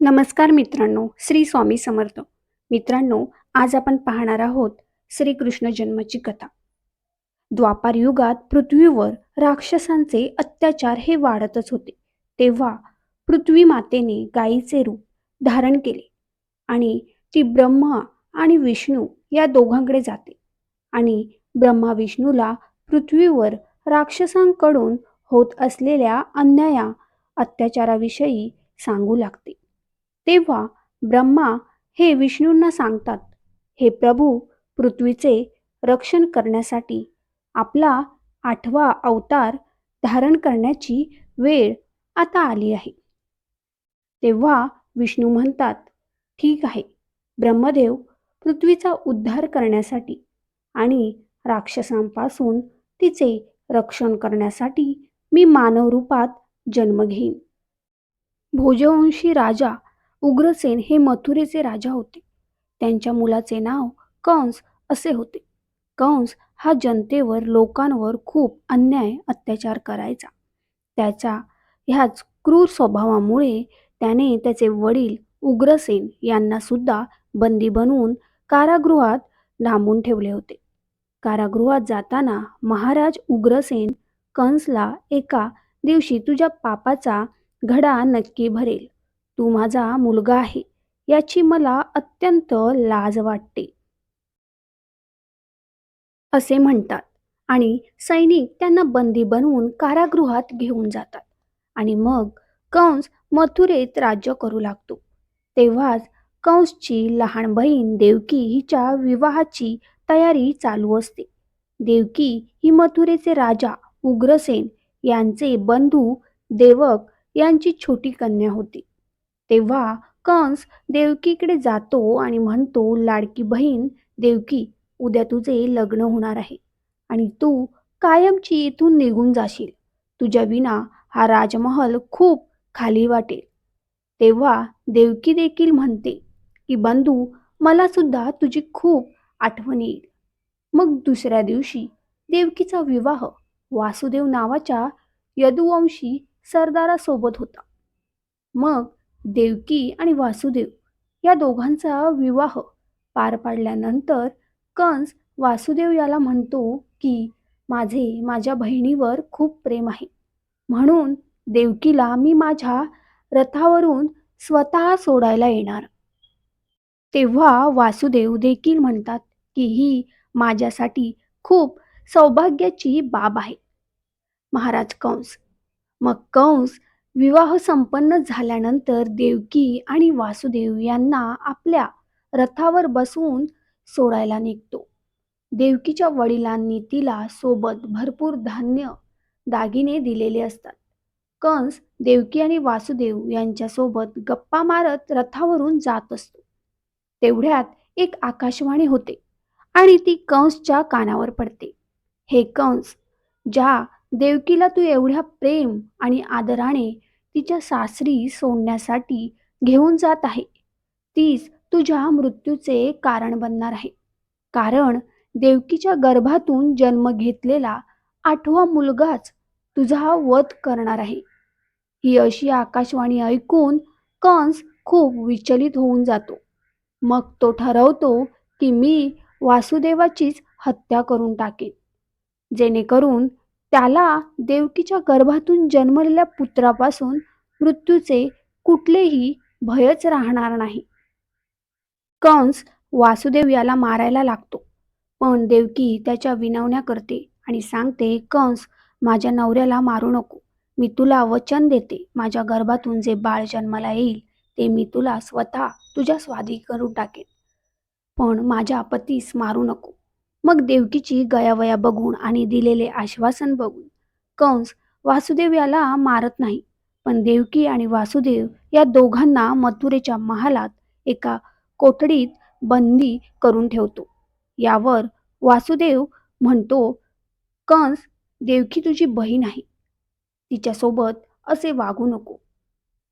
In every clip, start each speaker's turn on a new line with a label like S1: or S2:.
S1: नमस्कार मित्रांनो श्री स्वामी समर्थ. मित्रांनो आज आपण पाहणार आहोत श्रीकृष्ण जन्माची कथा. द्वापार युगात पृथ्वीवर राक्षसांचे अत्याचार हे वाढतच होते. तेव्हा पृथ्वी मातेने गायीचे रूप धारण केले आणि ती ब्रह्मा आणि विष्णू या दोघांकडे जाते आणि ब्रह्मा विष्णूला पृथ्वीवर राक्षसांकडून होत असलेल्या अन्याया अत्याचाराविषयी सांगू लागते. तेव्हा ब्रह्मा हे विष्णूंना सांगतात हे प्रभू पृथ्वीचे रक्षण करण्यासाठी आपला आठवा अवतार धारण करण्याची वेळ आता आली आहे. तेव्हा विष्णू म्हणतात ठीक आहे ब्रह्मदेव पृथ्वीचा उद्धार करण्यासाठी आणि राक्षसांपासून तिचे रक्षण करण्यासाठी मी मानव रूपात जन्म घेईन. भोजवंशी राजा उग्रसेन हे मथुरेचे राजा होते. त्यांच्या मुलाचे नाव कंस असे होते. कंस हा जनतेवर लोकांवर खूप अन्याय अत्याचार करायचा. त्याच्या ह्याच क्रूर स्वभावामुळे त्याने त्याचे वडील उग्रसेन यांना सुद्धा बंदी बनवून कारागृहात डांबून ठेवले होते. कारागृहात जाताना महाराज उग्रसेन कंसला एका दिवशी तुझ्या पापाचा घडा नक्की भरेल. तू माझा मुलगा आहे याची मला अत्यंत लाज वाटते. असे म्हणतात आणि सैनिक त्यांना बंदी बनवून कारागृहात घेऊन जातात आणि मग कंस मथुरेत राज्य करू लागतो. तेव्हाच कंसची लहान बहीण देवकी हिच्या विवाहाची तयारी चालू असते. देवकी ही मथुरेचे राजा उग्रसेन यांचे बंधू देवक यांची छोटी कन्या होती. तेव्हा कंस देवकीकडे जातो आणि म्हणतो लाडकी बहीण देवकी उद्या तुझे लग्न होणार आहे आणि तू कायमची इथून निघून जाशील. तुझ्या विना हा राजमहल खूप खाली वाटेल. तेव्हा देवकी देखील म्हणते की बंधू मला सुद्धा तुझी खूप आठवण येईल. मग दुसऱ्या दिवशी देवकीचा विवाह वासुदेव नावाच्या यदुवंशी सरदारासोबत होता. मग देवकी आणि वासुदेव या दोघांचा विवाह पार पाडल्यानंतर कंस वासुदेव याला म्हणतो की माझे माझ्या बहिणीवर खूप प्रेम आहे. म्हणून देवकीला मी माझ्या रथावरून स्वतः सोडायला येणार. तेव्हा वासुदेव देखील म्हणतात की ही माझ्यासाठी खूप सौभाग्याची बाब आहे. महाराज कंस. मग कंस विवाह संपन्न झाल्यानंतर देवकी आणि वासुदेव यांना आपल्या रथावर बसवून सोडायला निघतो. देवकीच्या वडिलांनी तिला सोबत भरपूर धान्य दागिने दिलेले असतात. कंस देवकी आणि वासुदेव यांच्यासोबत गप्पा मारत रथावरून जात असतो. तेवढ्यात एक आकाशवाणी होते आणि ती कंसच्या कानावर पडते. हे कंस ज्या देवकीला तू एवढ्या प्रेम आणि आदराने तिच्या सासरी सोडण्यासाठी घेऊन जात आहे. तीच तुझ्या मृत्यूचे कारण बनणार आहे. कारण देवकीच्या गर्भातून जन्म घेतलेला आठवा मुलगाच तुझा वध करणार आहे. ही अशी आकाशवाणी ऐकून कंस खूप विचलित होऊन जातो. मग तो ठरवतो की मी वासुदेवाचीच हत्या करून टाकेन. जेणेकरून त्याला देवकीच्या गर्भातून जन्मलेल्या पुत्रापासून मृत्यूचे कुठलेही भयच राहणार नाही. कंस वासुदेव याला मारायला लागतो. पण देवकी त्याच्या विनवण्या करते आणि सांगते कंस माझ्या नवऱ्याला मारू नको. मी तुला वचन देते. माझ्या गर्भातून जे बाळ जन्माला येईल ते मी तुला स्वतः तुझ्या स्वाधी करून टाकेन. पण माझ्या पतीस मारू नको. मग देवकीची गयावया बघून आणि दिलेले आश्वासन बघून. कंस वासुदेव याला मारत नाही पण देवकी आणि वासुदेव या दोघांना मथुरेच्या महालात एका कोठडीत बंदी करून ठेवतो. यावर वासुदेव म्हणतो कंस देवकी तुझी बहीण आहे. तिच्यासोबत असे वागू नको.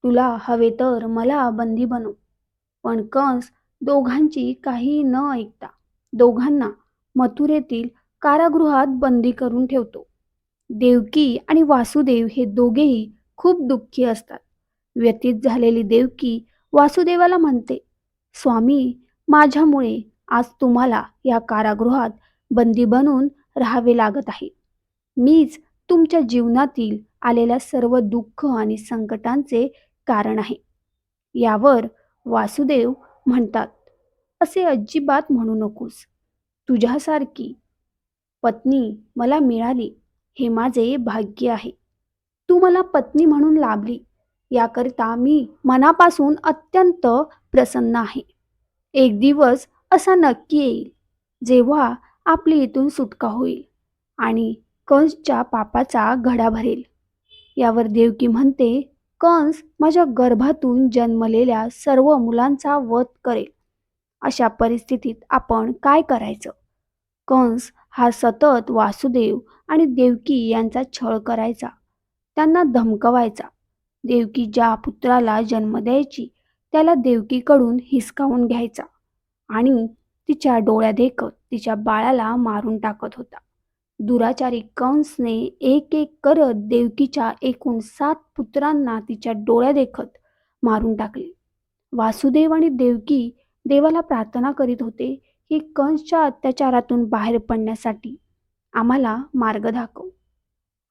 S1: तुला हवे तर मला बंदी बनव. पण कंस दोघांची काही न ऐकता दोघांना मथुरेतील कारागृहात बंदी करून ठेवतो. देवकी आणि वासुदेव हे दोघेही खूप दुःखी असतात. व्यतीत झालेली देवकी वासुदेवाला म्हणते स्वामी माझ्यामुळे आज तुम्हाला या कारागृहात बंदी बनून राहावे लागत आहे. मीच तुमच्या जीवनातील आलेल्या सर्व दुःख आणि संकटांचे कारण आहे. यावर वासुदेव म्हणतात असे अजिबात म्हणू नकोस. तुझ्यासारखी पत्नी मला मिळाली हे माझे भाग्य आहे. तू मला पत्नी म्हणून लाभली याकरिता मी मनापासून अत्यंत प्रसन्न आहे. एक दिवस असा नक्की येईल जेव्हा आपली इथून सुटका होईल आणि कंसच्या पापाचा घडा भरेल. यावर देवकी म्हणते कंस माझ्या गर्भातून जन्मलेल्या सर्व मुलांचा वध करेल. अशा परिस्थितीत आपण काय करायचं? कंस हा सतत वासुदेव आणि देवकी यांचा छळ करायचा. त्यांना धमकवायचा. देवकी ज्या पुत्राला जन्म द्यायची त्याला देवकीकडून हिसकावून घ्यायचा आणि तिच्या डोळ्यादेखत तिच्या बाळाला मारून टाकत होता. दुराचारी कंसने एक एक करत देवकीच्या एकूण सात पुत्रांना तिच्या डोळ्या देखत मारून टाकले. वासुदेव आणि देवकी देवाला प्रार्थना करीत होते की कंसच्या अत्याचारातून बाहेर पडण्यासाठी आम्हाला मार्ग दाखव.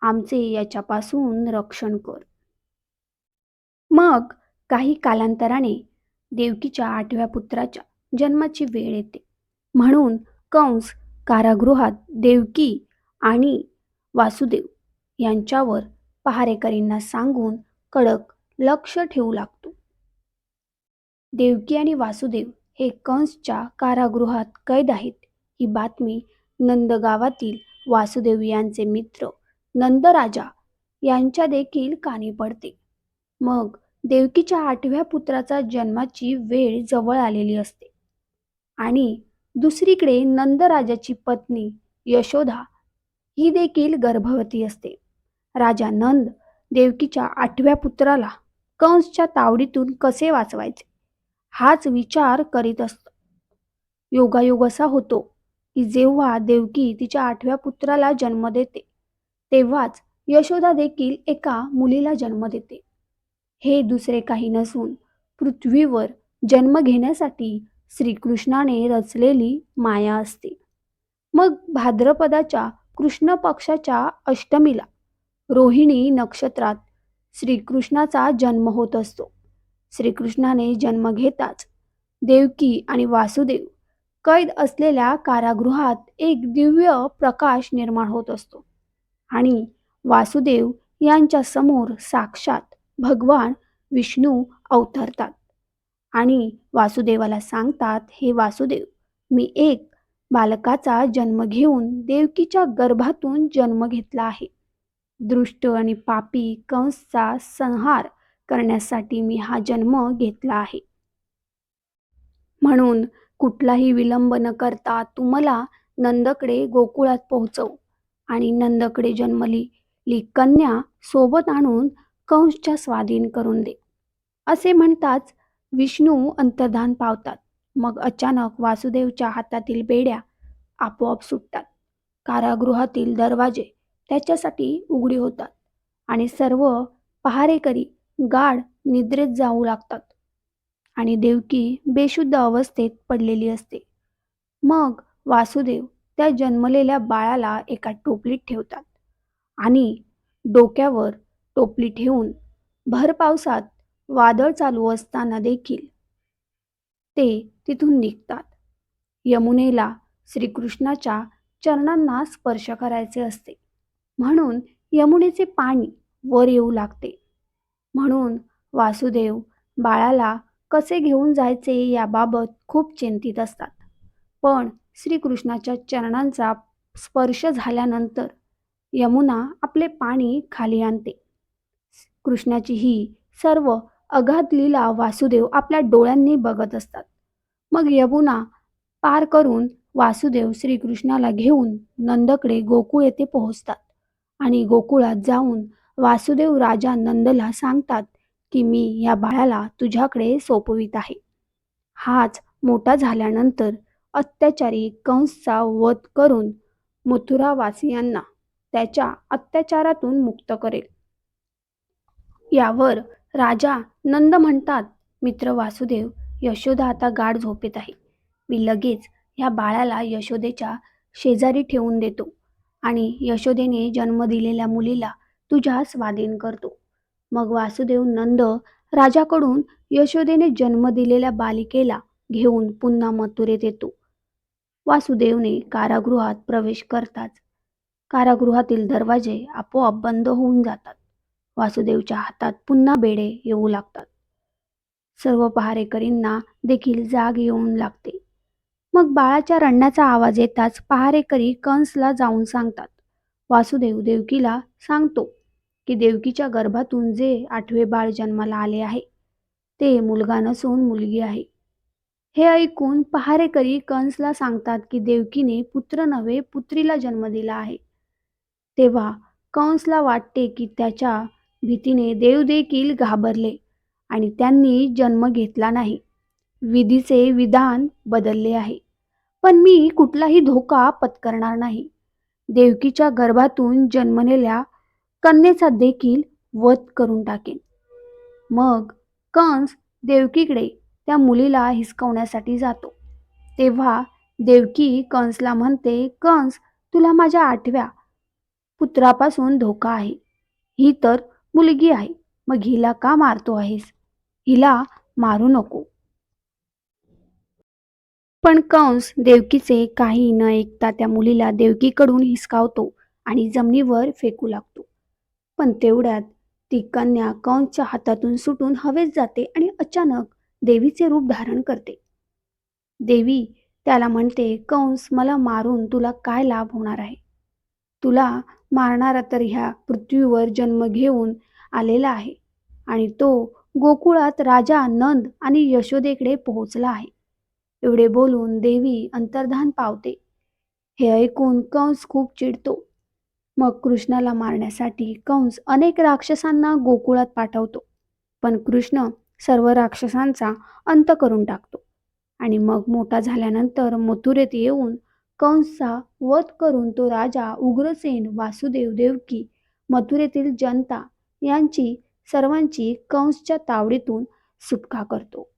S1: आमचे याच्यापासून रक्षण कर. मग काही कालांतराने देवकीच्या आठव्या पुत्राच्या जन्माची वेळ येते. म्हणून कंस कारागृहात देवकी आणि वासुदेव यांच्यावर पहारेकरींना सांगून कडक लक्ष ठेवू लागतो. देवकी आणि वासुदेव हे कंसच्या कारागृहात कैद आहेत. ही बातमी नंदगावातील वासुदेव यांचे मित्र नंदराजा यांच्या देखील कानी पडते. मग देवकीच्या आठव्या पुत्राचा जन्माची वेळ जवळ आलेली असते. आणि दुसरीकडे नंदराजाची पत्नी यशोधा ही देखील गर्भवती असते. राजा नंद देवकीच्या आठव्या पुत्राला कंसच्या तावडीतून कसे वाचवायचे? हाच विचार करीत असतो योगायोग असा होतो की जेव्हा देवकी तिच्या आठव्या पुत्राला जन्म देते तेव्हाच यशोदा देखील एका मुलीला जन्म देते. हे दुसरे काही नसून पृथ्वीवर जन्म घेण्यासाठी श्रीकृष्णाने रचलेली माया असते. मग भाद्रपदाच्या कृष्ण पक्षाच्या अष्टमीला रोहिणी नक्षत्रात श्रीकृष्णाचा जन्म होत असतो. श्रीकृष्णाने जन्म घेताच देवकी आणि वासुदेव कैद असलेल्या कारागृहात एक दिव्य प्रकाश निर्माण होत असतो. आणि वासुदेव यांच्या समोर साक्षात भगवान विष्णू अवतरतात. आणि वासुदेवाला सांगतात हे वासुदेव मी एक बालकाचा जन्म घेऊन देवकीच्या गर्भातून जन्म घेतला आहे. दृष्ट आणि पापी कंसचा संहार करण्यासाठी मी हा जन्म घेतला आहे. म्हणून कुठलाही विलंब न करता तू मला नंदकडे गोकुळात पोहोचव आणि नंदकडे जन्मली ली कन्या सोबत आणून कंसच्या स्वाधीन करून दे. असे म्हणताच विष्णू अंतर्धान पावतात. मग अचानक वासुदेवच्या हातातील बेड्या आपोआप सुटतात. कारागृहातील दरवाजे त्याच्यासाठी उघडी होतात आणि सर्व पहारेकरी गाढ निद्रेत जाऊ लागतात आणि देवकी बेशुद्ध अवस्थेत पडलेली असते. मग वासुदेव त्या जन्मलेल्या बाळाला एका टोपलीत ठेवतात आणि डोक्यावर टोपली ठेवून भर पावसात वादळ चालू असताना देखील ते तिथून निघतात. यमुनेला श्रीकृष्णाच्या चरणांना स्पर्श करायचे असते. म्हणून यमुनेचे पाणी वर येऊ लागते. म्हणून वासुदेव बाळाला कसे घेऊन जायचे याबाबत खूप चिंतित असतात. पण श्रीकृष्णाच्या चरणांचा स्पर्श झाल्यानंतर यमुना आपले पाणी खाली आणते. कृष्णाची ही सर्व अगाध लीला वासुदेव आपल्या डोळ्यांनी बघत असतात. मग यमुना पार करून वासुदेव श्रीकृष्णाला घेऊन नंदकडे गोकुळ येथे पोहोचतात आणि गोकुळात जाऊन वासुदेव राजा नंदला सांगतात की मी या बाळाला तुझ्याकडे सोपवित आहे. हाच मोठा झाल्यानंतर अत्याचारी कंसचा वध करून मथुरावासियांना त्याच्या अत्याचारातून मुक्त करेल. यावर राजा नंद म्हणतात मित्र वासुदेव यशोदा आता गाढ झोपेत आहे. मी लगेच ह्या बाळाला यशोदेच्या शेजारी ठेवून देतो आणि यशोदेने जन्म दिलेल्या मुलीला तुझ्या स्वाधीन करतो. मग वासुदेव नंद राजाकडून यशोदेने जन्म दिलेल्या बालिकेला घेऊन पुन्हा मथुरेत येतो. वासुदेवने कारागृहात प्रवेश करताच कारागृहातील दरवाजे आपोआप बंद होऊन जातात. वासुदेवच्या हातात पुन्हा बेडे येऊ लागतात. सर्व पहारेकरींना देखील जाग येऊन लागते. मग बाळाच्या रडण्याचा आवाज येताच पहारेकरी कंसला जाऊन सांगतात वासुदेव देवकीला सांगतो की देवकीच्या गर्भातून जे आठवे बाळ जन्माला आले आहे ते मुलगा नसून मुलगी आहे. हे ऐकून पहारेकरी कंसला सांगतात की देवकीने पुत्र नव्हे पुत्रीला जन्म दिला आहे. तेव्हा कंसला वाटते की त्याच्या भीतीने देव देखील घाबरले आणि त्यांनी जन्म घेतला नाही. विधीचे विधान बदलले आहे. पण मी कुठलाही धोका पत्करणार नाही. देवकीच्या गर्भातून जन्मलेल्या कन्येचा देखील वध करून टाकेन. मग कंस देवकीकडे त्या मुलीला हिसकवण्यासाठी जातो. तेव्हा देवकी कंसला म्हणते कंस तुला माझ्या आठव्या पुत्रापासून धोका आहे. ही तर मुलगी आहे. मग हिला का मारतो आहेस? हिला मारू नको. पण कंस देवकीचे काही न ऐकता त्या मुलीला देवकीकडून हिसकावतो आणि जमिनीवर फेकू लागतो. पण तेवढ्यात ती कन्या कंसच्या हातातून सुटून हवेत जाते आणि अचानक देवीचे रूप धारण करते. देवी त्याला म्हणते कंस मला मारून तुला काय लाभ होणार आहे? तुला मारणारा तर ह्या पृथ्वीवर जन्म घेऊन आलेला आहे आणि तो गोकुळात राजा नंद आणि यशोदेकडे पोहोचला आहे. एवढे बोलून देवी अंतर्धान पावते. हे ऐकून कंस खूप चिडतो. मग कृष्णाला मारण्यासाठी कंस अनेक राक्षसांना गोकुळात पाठवतो. पण कृष्ण सर्व राक्षसांचा अंत करून टाकतो. आणि मग मोठा झाल्यानंतर मथुरेत येऊन कंसचा वध करून तो राजा उग्रसेन वासुदेव देवकी मथुरेतील जनता यांची सर्वांची कंसच्या तावडीतून सुटका करतो.